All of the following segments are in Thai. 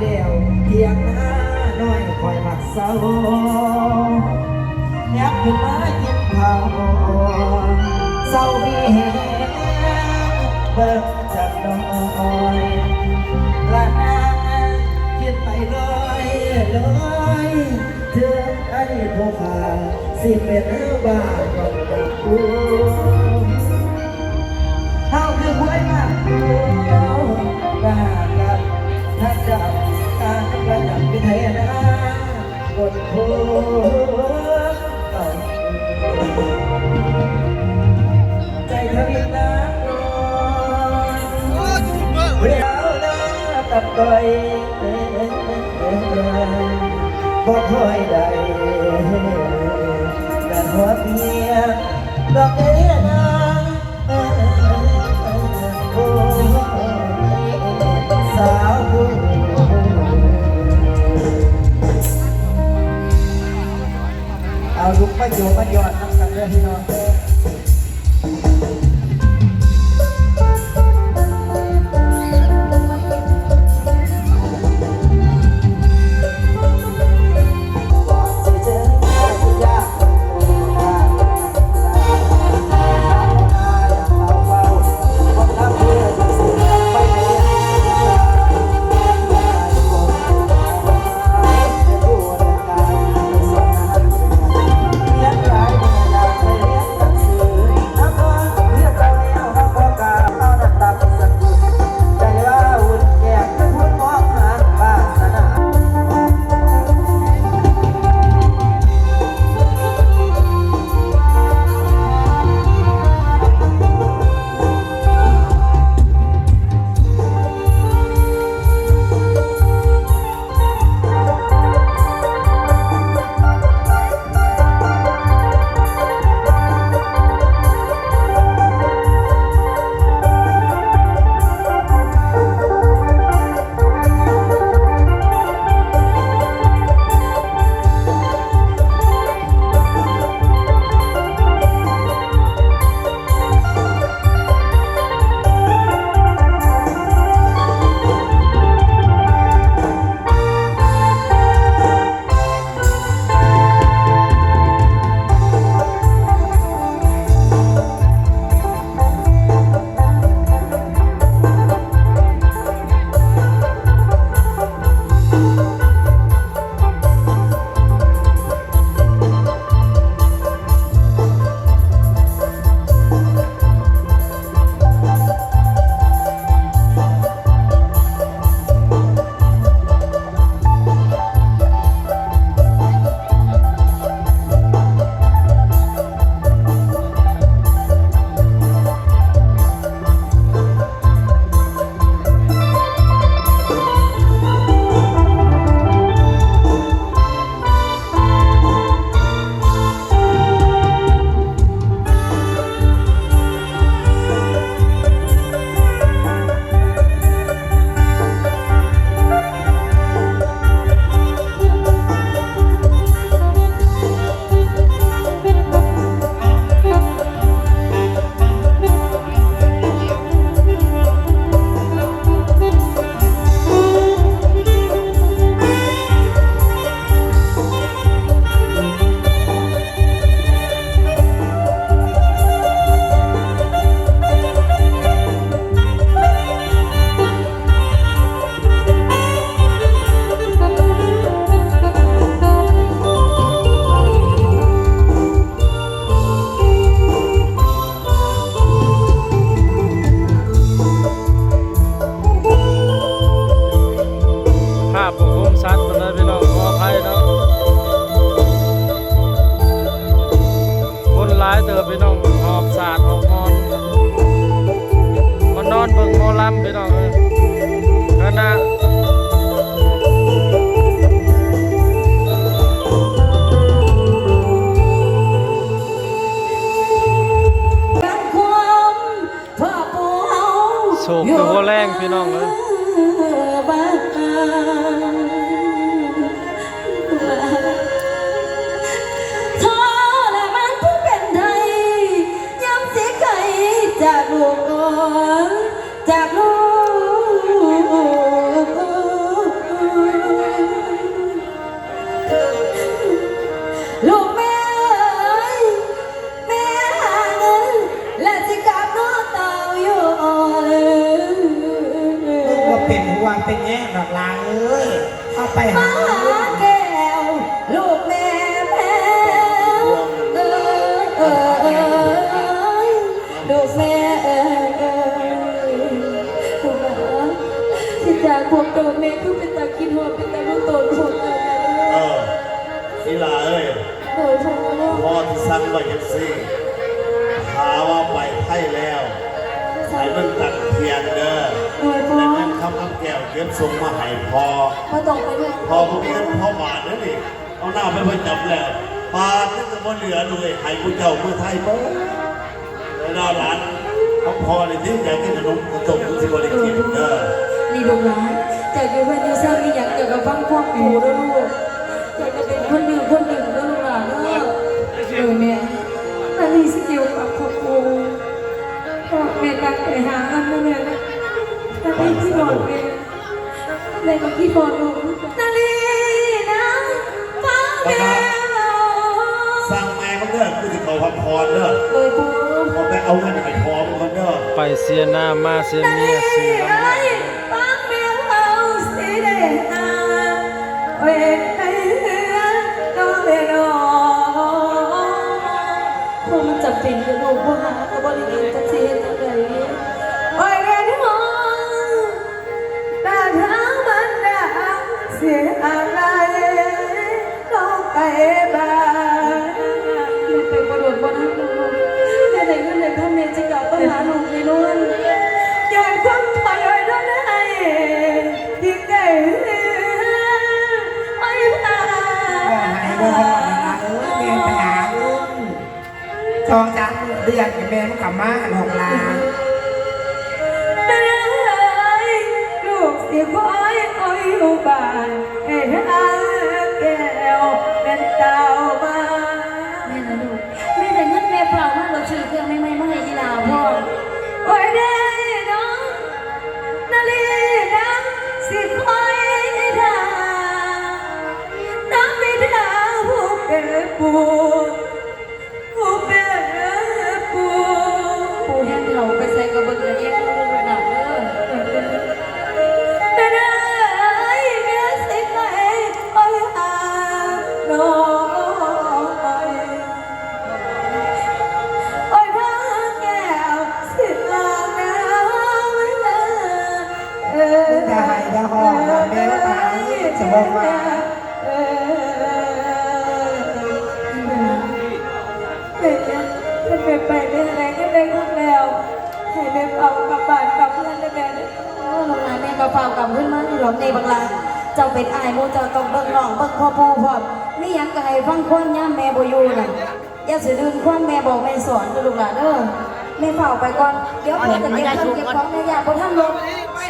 เดียวเทียงหน้าน้อยคอยผักเศร้ายับขึ้นมากินข้าวเศร้ามีแหงเบิกจากน้อยละนางคิดไปลอยลอยเธอไอ้พวกข้าสิเป็นบ้าก่อนจากกูเฮาคือหวยมากตัวบ้ากับถ้า ใจเธอเป็นน้ำนอนเรียวหน้าตับก้อยบ่ค่อยได้กันหัวเพียงดอกเพี่น้องเอ้ ไปมาหาหาแก้วลูกแม่แพ้วเออเออเออลูกแม่เออเออลูกหานที่จากพวกตัวแม่คือเป็นตาคิดหัวเป็นตาลูกโตนพวกเราเอออีลาเอ้ยโดยพ่อพ่อที่สั่งไว้ยังซี่หาว่าไปไทยแล้วให้มันตัดเทียนเด้อ โดยพวแต่กเงินคำแก้วเก็บส่งมาให้พอมาต้องไปด้วยพอพวกนี้พ่อบาทนั่นนี่เอาหน้าไปประจำแล้วบาทนั่นก็บ่เหลือเลยให้ผู้เจ้าเมื่อไทยเบิ้แล้วเราหลานเขาพอเลยที่อยากกินขนมกระตุกที่บริกินเด้อนี่ลูกหลานจากอยู่วันอยู่เศร้าอีอยากเกี่ยวกับฟังความปู่ด้วยลูกอยากจะเป็นคนหนึ่งคนหนึ่งด้วยลูกหลานเนอเออแม่อันนี้สิเกี่ยวกับครอบครัวพ่อแม่ตั้งใจหาเงินมาเนี่ย นะนาลีที่นอนแม่แม่ก็คิดบอลลูกนาลีนะฟังแม่สั่งแม่มันเด้อกูจะขอพักพรเด้อเอ้ยปู่พอไปเอาเงินไปพร้อมกันเด้อไปเสียหน้ามาเสียนาเมีลียเสียเอ้ ทองจ้าเดือนแม่มันกลับมาหอกลาลูกสิคอยคอยอยู่บ้านให้ทางแก้วเป็นเต่ามานแม่นะลูก กระเบื้องเย็นลูกหนักเด้อเป็นอะไรเมียสิไปไปหาน้องโอ้ยพ่อแก้วสิลางน้ำเออ ได้ได้ฮอดนะแม่ว่าไปหาเงิาแม่กระเป๋ากำขึ้นมาที่หลอมในบังลาเจ้าเป็นอายโมเจ้าต้องเบิ่งน้องเบิ่งพ่อปู่พ่อมนี่ยังก็ให้ฟังความย่ามแม่บ่อยู่น่ะอย่าสิลืมความแม่บอกแม่สอนเด้อลูกหลานเด้อแม่เฝ้าไปก่อนเดี๋ยวเพิ่นจะเก็บเครื่องเก็บของในยาบ่ทันลง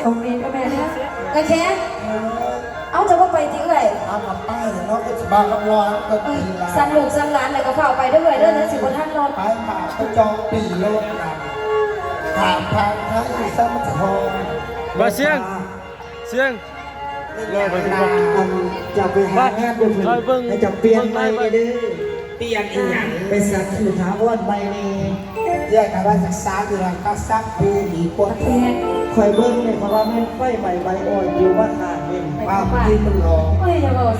โชคดีนะแม่นะกะแค่เอาจะบ่ไปที่เอ้ยเอากลับป้ายเนาะก็จะบ้ากับร้อนก็เอ้ดียละสั่งลูกสั่งหลานแล้วก็เฝ้าไปเด้อเอ้ยเด้อเดี๋ยวสิบ่ทันลงไปผ่าก็จองปีโลกกันถามทางท้ายอยู่ซ้ำทองมาเสียง เสียงรอไปพี่นาก่อนนจะไปหางานเดี๋ยวไปเบิ่งให้จะเปลี่ยนไปเด้อเปลี่ยนอีหยังไปสักคือท้าวรไปนี่เรียกว่าสักสามเดือนก็สักปีดีกว่าแท้คอยเบิ่งเนี่ยเพราะว่าแม่นไฟใหม่ใบอ่อนอยู่ว่าขาดเป็นป้าที่มันรอเอ้อย่าบอก